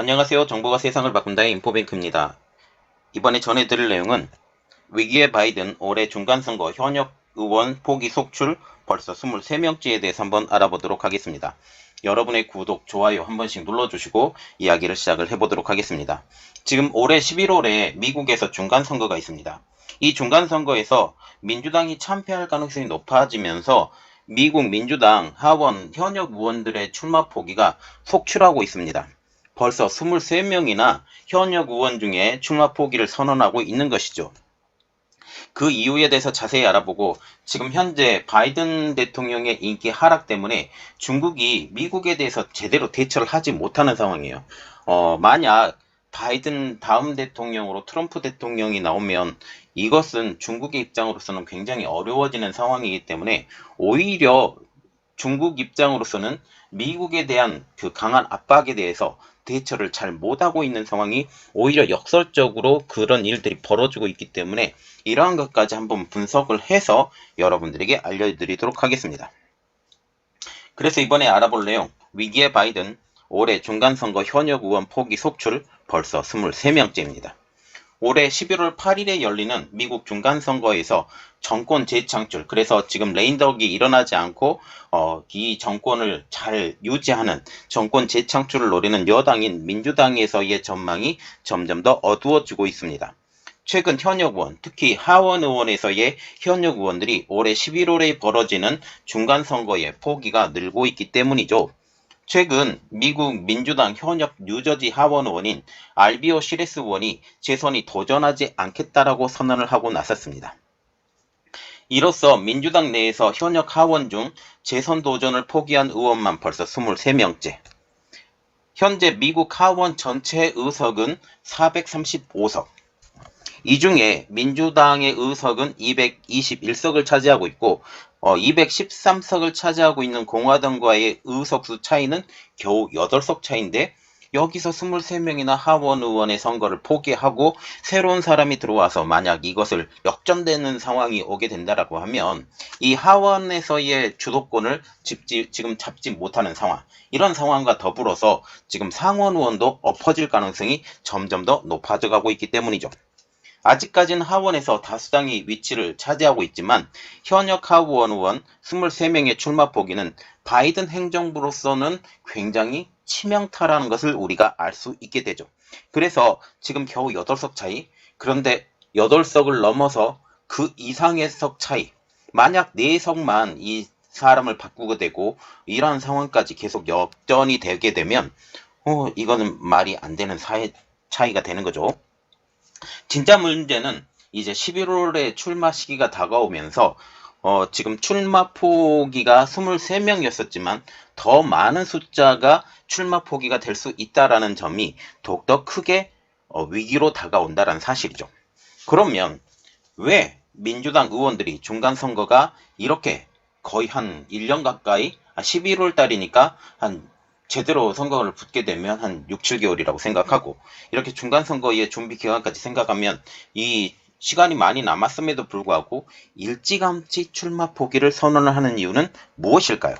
안녕하세요. 정보가 세상을 바꾼다의 인포뱅크입니다. 이번에 전해드릴 내용은 위기의 바이든 올해 중간선거 현역 의원 포기 속출 벌써 23명째에 대해서 한번 알아보도록 하겠습니다. 여러분의 구독, 좋아요 한 번씩 눌러주시고 이야기를 시작을 해보도록 하겠습니다. 지금 올해 11월에 미국에서 중간선거가 있습니다. 이 중간선거에서 민주당이 참패할 가능성이 높아지면서 미국 민주당 하원 현역 의원들의 출마 포기가 속출하고 있습니다. 벌써 23명이나 현역 의원 중에 출마 포기를 선언하고 있는 것이죠. 그 이유에 대해서 자세히 알아보고 지금 현재 바이든 대통령의 인기 하락 때문에 중국이 미국에 대해서 제대로 대처를 하지 못하는 상황이에요. 어, 만약 바이든 다음 대통령으로 트럼프 대통령이 나오면 이것은 중국의 입장으로서는 굉장히 어려워지는 상황이기 때문에 오히려 중국 입장으로서는 미국에 대한 그 강한 압박에 대해서 대처를 잘 못하고 있는 상황이 오히려 역설적으로 그런 일들이 벌어지고 있기 때문에 이러한 것까지 한번 분석을 해서 여러분들에게 알려드리도록 하겠습니다. 그래서 이번에 알아볼 내용 위기의 바이든 올해 중간선거 현역 의원 포기 속출 벌써 23명째입니다. 올해 11월 8일에 열리는 미국 중간선거에서 정권 재창출, 그래서 지금 레인덕이 일어나지 않고 어, 이 정권을 잘 유지하는 정권 재창출을 노리는 여당인 민주당에서의 전망이 점점 더 어두워지고 있습니다. 최근 현역 의원, 특히 하원 의원에서의 현역 의원들이 올해 11월에 벌어지는 중간선거의 포기가 늘고 있기 때문이죠. 최근 미국 민주당 현역 뉴저지 하원 의원인 알비오 시레스 의원이 재선이 도전하지 않겠다라고 선언을 하고 나섰습니다. 이로써 민주당 내에서 현역 하원 중 재선 도전을 포기한 의원만 벌써 23명째. 현재 미국 하원 전체 의석은 435석. 이 중에 민주당의 의석은 221석을 차지하고 있고 어, 213석을 차지하고 있는 공화당과의 의석수 차이는 겨우 8석 차인데 여기서 23명이나 하원 의원의 선거를 포기하고 새로운 사람이 들어와서 만약 이것을 역전되는 상황이 오게 된다라고 하면 이 하원에서의 주도권을 집지, 지금 잡지 못하는 상황 이런 상황과 더불어서 지금 상원 의원도 엎어질 가능성이 점점 더 높아져 가고 있기 때문이죠. 아직까지는 하원에서 다수당이 위치를 차지하고 있지만 현역 하원 의원 23명의 출마 포기는 바이든 행정부로서는 굉장히 치명타라는 것을 우리가 알 수 있게 되죠. 그래서 지금 겨우 8석 차이, 그런데 8석을 넘어서 그 이상의 석 차이, 만약 4석만 이 사람을 바꾸게 되고 이러한 상황까지 계속 역전이 되게 되면 어, 이거는 말이 안 되는 사회 차이가 되는 거죠. 진짜 문제는 이제 11월에 출마 시기가 다가오면서 어, 지금 출마 포기가 23명이었었지만 더 많은 숫자가 출마 포기가 될 수 있다라는 점이 더욱더 크게 어, 위기로 다가온다라는 사실이죠. 그러면 왜 민주당 의원들이 중간 선거가 이렇게 거의 한 1년 가까이 11월 달이니까 한 제대로 선거를 붙게 되면 한 6, 7개월이라고 생각하고 이렇게 중간 선거의 준비 기간까지 생각하면 이 시간이 많이 남았음에도 불구하고 일찌감치 출마 포기를 선언을 하는 이유는 무엇일까요?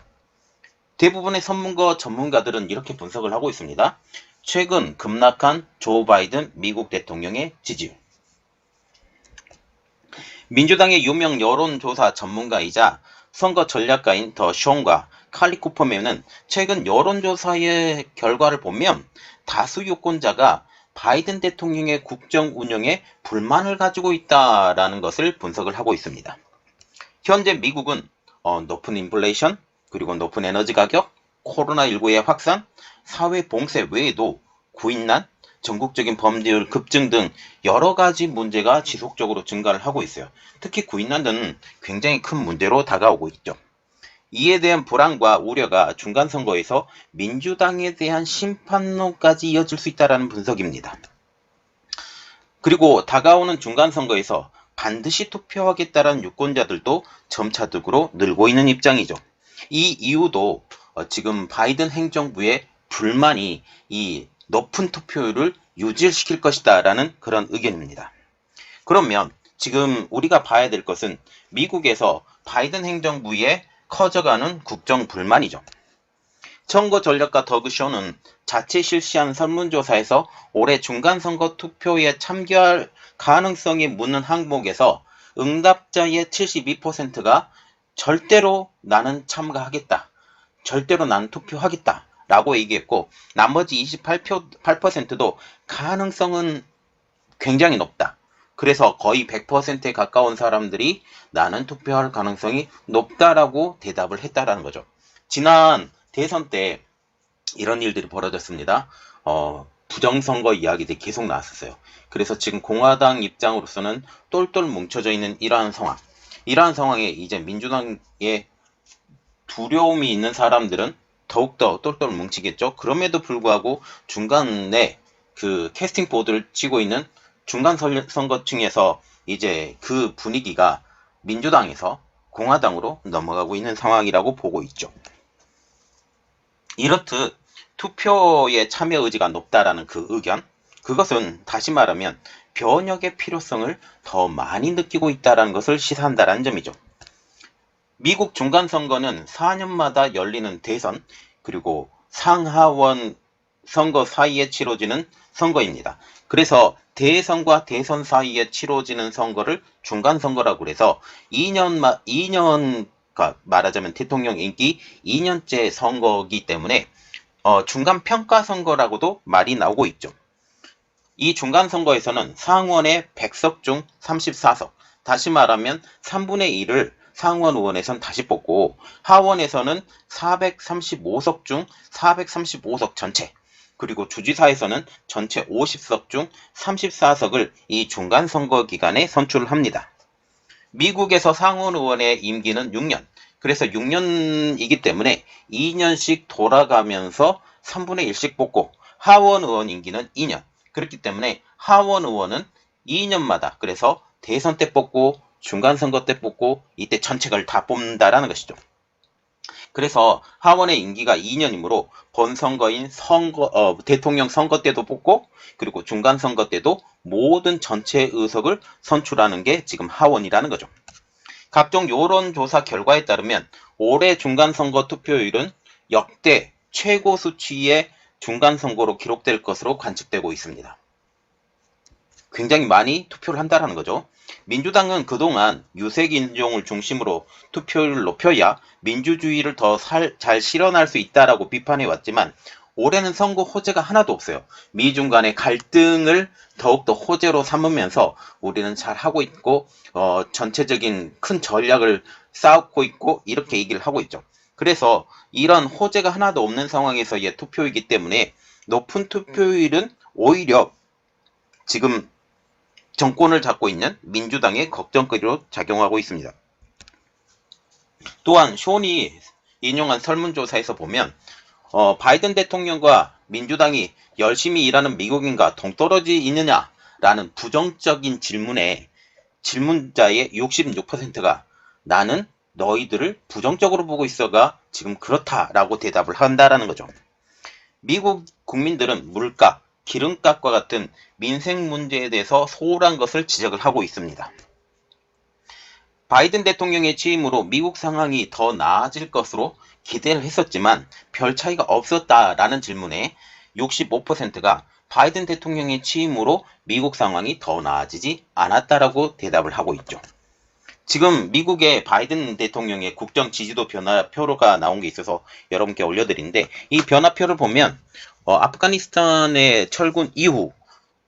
대부분의 선문거 전문가들은 이렇게 분석을 하고 있습니다. 최근 급락한 조 바이든 미국 대통령의 지지율. 민주당의 유명 여론조사 전문가이자 선거 전략가인 더 쇼과 칼리 쿠퍼맨은 최근 여론조사의 결과를 보면 다수 유권자가 바이든 대통령의 국정 운영에 불만을 가지고 있다라는 것을 분석을 하고 있습니다. 현재 미국은 어, 높은 인플레이션, 그리고 높은 에너지 가격, 코로나19의 확산, 사회 봉쇄 외에도 구인난, 전국적인 범죄율 급증 등 여러 가지 문제가 지속적으로 증가를 하고 있어요. 특히 구인난은 굉장히 큰 문제로 다가오고 있죠. 이에 대한 불안과 우려가 중간 선거에서 민주당에 대한 심판론까지 이어질 수 있다는 분석입니다. 그리고 다가오는 중간 선거에서 반드시 투표하겠다는 유권자들도 점차적으로 늘고 있는 입장이죠. 이 이유도 어, 지금 바이든 행정부의 불만이 이 높은 투표율을 유지시킬 것이다라는 그런 의견입니다. 그러면 지금 우리가 봐야 될 것은 미국에서 바이든 행정부의 커져가는 국정 불만이죠. 선거 전략가 더그쇼는 자체 실시한 설문조사에서 올해 중간선거 투표에 참여할 가능성이 묻는 항목에서 응답자의 72%가 절대로 나는 참가하겠다. 절대로 나는 투표하겠다. 라고 얘기했고 나머지 28%도 가능성은 굉장히 높다. 그래서 거의 100%에 가까운 사람들이 나는 투표할 가능성이 높다라고 대답을 했다라는 거죠. 지난 대선 때 이런 일들이 벌어졌습니다. 어, 부정선거 이야기들이 계속 나왔었어요. 그래서 지금 공화당 입장으로서는 똘똘 뭉쳐져 있는 이러한 상황. 이러한 상황에 이제 민주당의 두려움이 있는 사람들은 더욱더 똘똘 뭉치겠죠. 그럼에도 불구하고 중간에 그 캐스팅 보드를 치고 있는 중간 선- 선거층에서 이제 그 분위기가 민주당에서 공화당으로 넘어가고 있는 상황이라고 보고 있죠. 이렇듯 투표에 참여 의지가 높다라는 그 의견, 그것은 다시 말하면 변혁의 필요성을 더 많이 느끼고 있다는 것을 시사한다는 점이죠. 미국 중간선거는 4년마다 열리는 대선, 그리고 상하원 선거 사이에 치러지는 선거입니다. 그래서 대선과 대선 사이에 치러지는 선거를 중간 선거라고 그래서 2년, 2년, 말하자면 대통령 임기 2년째 선거기 때문에 어, 중간 평가 선거라고도 말이 나오고 있죠. 이 중간 선거에서는 상원의 100석 중 34석, 다시 말하면 3분의 1을 상원 의원에선 다시 뽑고 하원에서는 435석 중 435석 전체, 그리고 주지사에서는 전체 50석 중 34석을 이 중간 선거 기간에 선출합니다. 미국에서 상원 의원의 임기는 6년. 그래서 6년이기 때문에 2년씩 돌아가면서 3분의 1씩 뽑고 하원 의원 임기는 2년. 그렇기 때문에 하원 의원은 2년마다 그래서 대선 때 뽑고 중간 선거 때 뽑고 이때 전체를 다 뽑는다라는 것이죠. 그래서 하원의 임기가 2년이므로 본선거인 선거 어, 대통령 선거 때도 뽑고 그리고 중간 선거 때도 모든 전체 의석을 선출하는 게 지금 하원이라는 거죠. 각종 여론조사 결과에 따르면 올해 중간선거 투표율은 역대 최고 수치의 중간선거로 기록될 것으로 관측되고 있습니다. 굉장히 많이 투표를 한다는 거죠. 민주당은 그동안 유색 인종을 중심으로 투표율을 높여야 민주주의를 더 잘 실현할 수 있다라고 비판해 왔지만 올해는 선거 호재가 하나도 없어요. 미중 간의 갈등을 더욱더 호재로 삼으면서 우리는 잘 하고 있고 어, 전체적인 큰 전략을 쌓고 있고 이렇게 얘기를 하고 있죠. 그래서 이런 호재가 하나도 없는 상황에서의 투표이기 때문에 높은 투표율은 오히려 지금 정권을 잡고 있는 민주당의 걱정거리로 작용하고 있습니다. 또한 쇼니 인용한 설문조사에서 보면 어, 바이든 대통령과 민주당이 열심히 일하는 미국인과 동떨어져 있느냐라는 부정적인 질문에 질문자의 66%가 나는 너희들을 부정적으로 보고 있어가 지금 그렇다라고 대답을 한다라는 거죠. 미국 국민들은 물가, 기름값과 같은 민생 문제에 대해서 소홀한 것을 지적을 하고 있습니다. 바이든 대통령의 취임으로 미국 상황이 더 나아질 것으로 기대를 했었지만 별 차이가 없었다라는 질문에 65%가 바이든 대통령의 취임으로 미국 상황이 더 나아지지 않았다라고 대답을 하고 있죠. 지금 미국의 바이든 대통령의 국정 지지도 변화표가 나온 게 있어서 여러분께 올려드리는데 이 변화표를 보면 어, 아프가니스탄의 철군 이후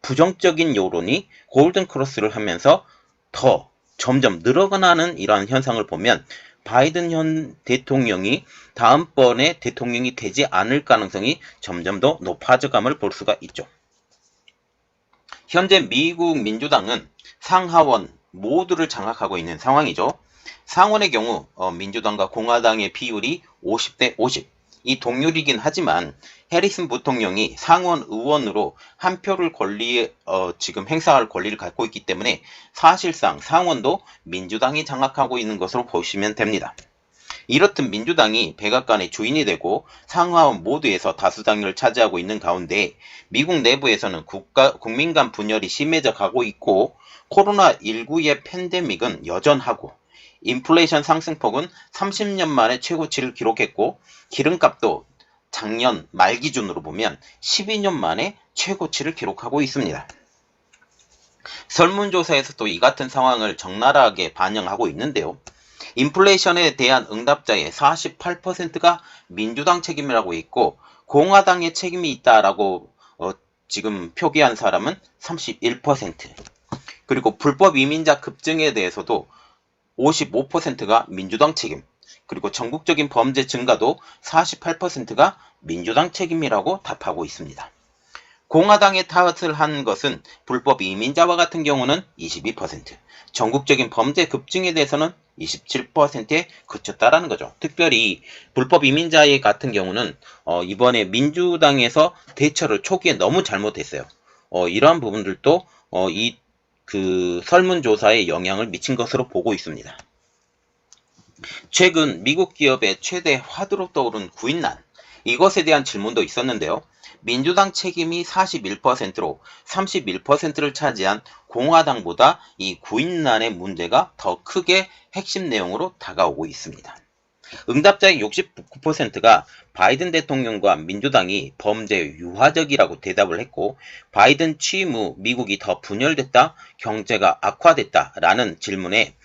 부정적인 여론이 골든 크로스를 하면서 더 점점 늘어나는 이러한 현상을 보면 바이든 현 대통령이 다음번에 대통령이 되지 않을 가능성이 점점 더 높아져감을 볼 수가 있죠. 현재 미국 민주당은 상하원 모두를 장악하고 있는 상황이죠. 상원의 경우 어, 민주당과 공화당의 비율이 50대 50. 이 동률이긴 하지만 해리슨 부통령이 상원 의원으로 한 표를 권리 어, 지금 행사할 권리를 갖고 있기 때문에 사실상 상원도 민주당이 장악하고 있는 것으로 보시면 됩니다. 이렇듯 민주당이 백악관의 주인이 되고 상하원 모두에서 다수당을 차지하고 있는 가운데 미국 내부에서는 국가, 국민 간 분열이 심해져 가고 있고 코로나19의 팬데믹은 여전하고 인플레이션 상승폭은 30년 만에 최고치를 기록했고 기름값도 작년 말 기준으로 보면 12년 만에 최고치를 기록하고 있습니다. 설문조사에서도 이 같은 상황을 적나라하게 반영하고 있는데요. 인플레이션에 대한 응답자의 48%가 민주당 책임이라고 있고 공화당의 책임이 있다라고 어, 지금 표기한 사람은 31% 그리고 불법 이민자 급증에 대해서도 55%가 민주당 책임 그리고 전국적인 범죄 증가도 48%가 민주당 책임이라고 답하고 있습니다. 공화당의 탓을 한 것은 불법 이민자와 같은 경우는 22%, 전국적인 범죄 급증에 대해서는 27%에 그쳤다라는 거죠. 특별히 불법 이민자의 같은 경우는 어, 이번에 민주당에서 대처를 초기에 너무 잘못했어요. 어, 이러한 부분들도 어, 이그 설문조사에 영향을 미친 것으로 보고 있습니다. 최근 미국 기업의 최대 화두로 떠오른 구인난 이것에 대한 질문도 있었는데요. 민주당 책임이 41%로 31%를 차지한 공화당보다 이 구인난의 문제가 더 크게 핵심 내용으로 다가오고 있습니다. 응답자의 69%가 바이든 대통령과 민주당이 범죄 유화적이라고 대답을 했고 바이든 취임 후 미국이 더 분열됐다, 경제가 악화됐다 라는 질문에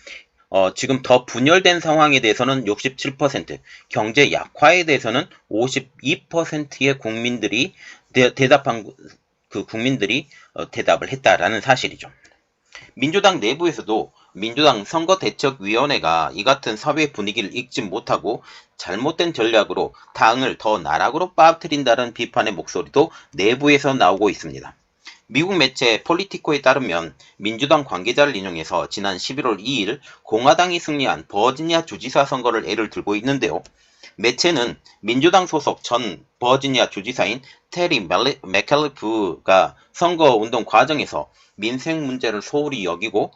어, 지금 더 분열된 상황에 대해서는 67%, 경제 약화에 대해서는 52%의 국민들이 대, 답한 그 국민들이 어, 대답을 했다라는 사실이죠. 민주당 내부에서도 민주당 선거대책위원회가 이 같은 사회 분위기를 읽지 못하고 잘못된 전략으로 당을 더 나락으로 빠뜨린다는 비판의 목소리도 내부에서 나오고 있습니다. 미국 매체 폴리티코에 따르면 민주당 관계자를 인용해서 지난 11월 2일 공화당이 승리한 버지니아 주지사 선거를 예를 들고 있는데요. 매체는 민주당 소속 전 버지니아 주지사인 테리 맥칼리프가 선거운동 과정에서 민생 문제를 소홀히 여기고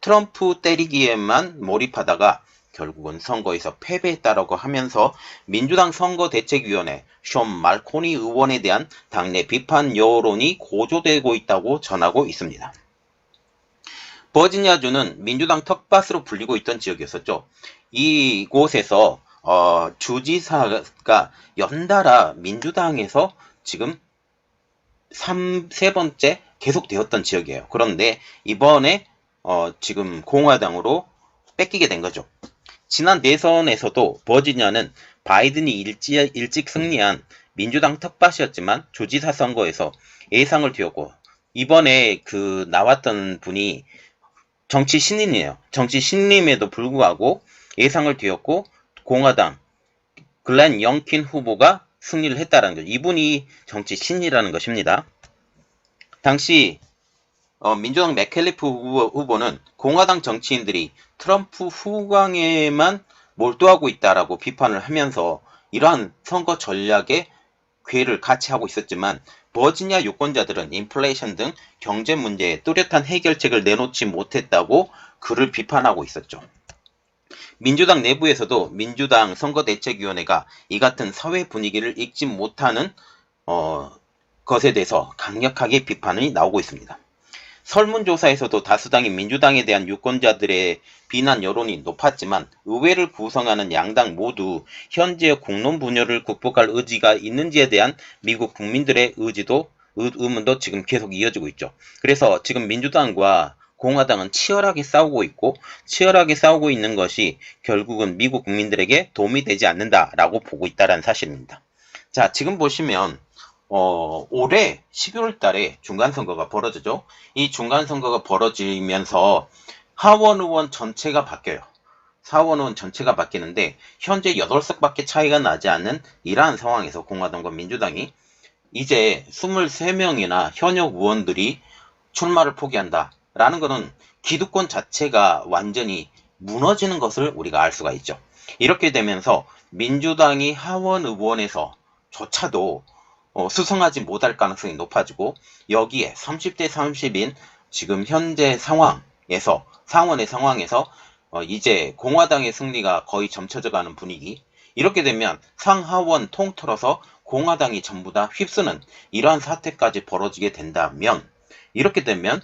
트럼프 때리기에만 몰입하다가 결국은 선거에서 패배했다라고 하면서 민주당 선거대책위원회 숀 말코니 의원에 대한 당내 비판 여론이 고조되고 있다고 전하고 있습니다. 버지니아주는 민주당 텃밭으로 불리고 있던 지역이었었죠. 이곳에서 어, 주지사가 연달아 민주당에서 지금 3, 세 번째 계속되었던 지역이에요. 그런데 이번에 어, 지금 공화당으로 뺏기게 된 거죠. 지난 대선에서도 버지니아는 바이든이 일찍, 일찍 승리한 민주당 텃밭이었지만 조지사 선거에서 예상을 뒤엎고 이번에 그 나왔던 분이 정치 신인이에요. 정치 신임에도 불구하고 예상을 뒤엎고 공화당 글렌 영킨 후보가 승리를 했다는 거죠. 이분이 정치 신이라는 것입니다. 당시 어, 민주당 맥켈리프 후보, 는 공화당 정치인들이 트럼프 후광에만 몰두하고 있다라고 비판을 하면서 이러한 선거 전략에 괴를 같이 하고 있었지만 버지니아 유권자들은 인플레이션 등 경제 문제에 뚜렷한 해결책을 내놓지 못했다고 그를 비판하고 있었죠. 민주당 내부에서도 민주당 선거대책위원회가 이 같은 사회 분위기를 읽지 못하는 어, 것에 대해서 강력하게 비판이 나오고 있습니다. 설문조사에서도 다수당인 민주당에 대한 유권자들의 비난 여론이 높았지만 의회를 구성하는 양당 모두 현재의 공론 분열을 극복할 의지가 있는지에 대한 미국 국민들의 의지도 의문도 지금 계속 이어지고 있죠. 그래서 지금 민주당과 공화당은 치열하게 싸우고 있고 치열하게 싸우고 있는 것이 결국은 미국 국민들에게 도움이 되지 않는다라고 보고 있다는 사실입니다. 자, 지금 보시면 어, 올해 12월 달에 중간선거가 벌어지죠. 이 중간선거가 벌어지면서 하원 의원 전체가 바뀌어요. 하원 의원 전체가 바뀌는데 현재 8석밖에 차이가 나지 않는 이러한 상황에서 공화당과 민주당이 이제 23명이나 현역 의원들이 출마를 포기한다. 라는 것은 기득권 자체가 완전히 무너지는 것을 우리가 알 수가 있죠. 이렇게 되면서 민주당이 하원 의원에서 조차도 어, 수성하지 못할 가능성이 높아지고 여기에 30대 30인 지금 현재 상황에서 상원의 상황에서 어, 이제 공화당의 승리가 거의 점쳐져 가는 분위기. 이렇게 되면 상하원 통틀어서 공화당이 전부 다 휩쓰는 이러한 사태까지 벌어지게 된다면 이렇게 되면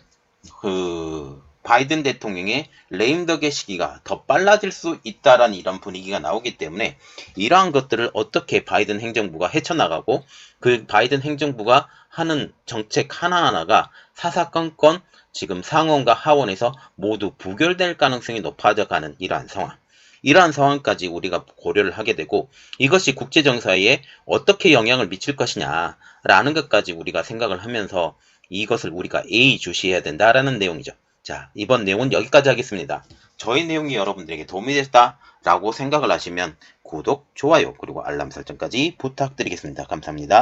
그 바이든 대통령의 레임덕의 시기가 더 빨라질 수 있다라는 이런 분위기가 나오기 때문에 이러한 것들을 어떻게 바이든 행정부가 헤쳐나가고 그 바이든 행정부가 하는 정책 하나하나가 사사건건 지금 상원과 하원에서 모두 부결될 가능성이 높아져가는 이러한 상황. 이러한 상황까지 우리가 고려를 하게 되고 이것이 국제 정사에 어떻게 영향을 미칠 것이냐라는 것까지 우리가 생각을 하면서 이것을 우리가 예의 주시해야 된다라는 내용이죠. 자, 이번 내용은 여기까지 하겠습니다. 저희 내용이 여러분들에게 도움이 됐다라고 생각을 하시면 구독, 좋아요, 그리고 알람 설정까지 부탁드리겠습니다. 감사합니다.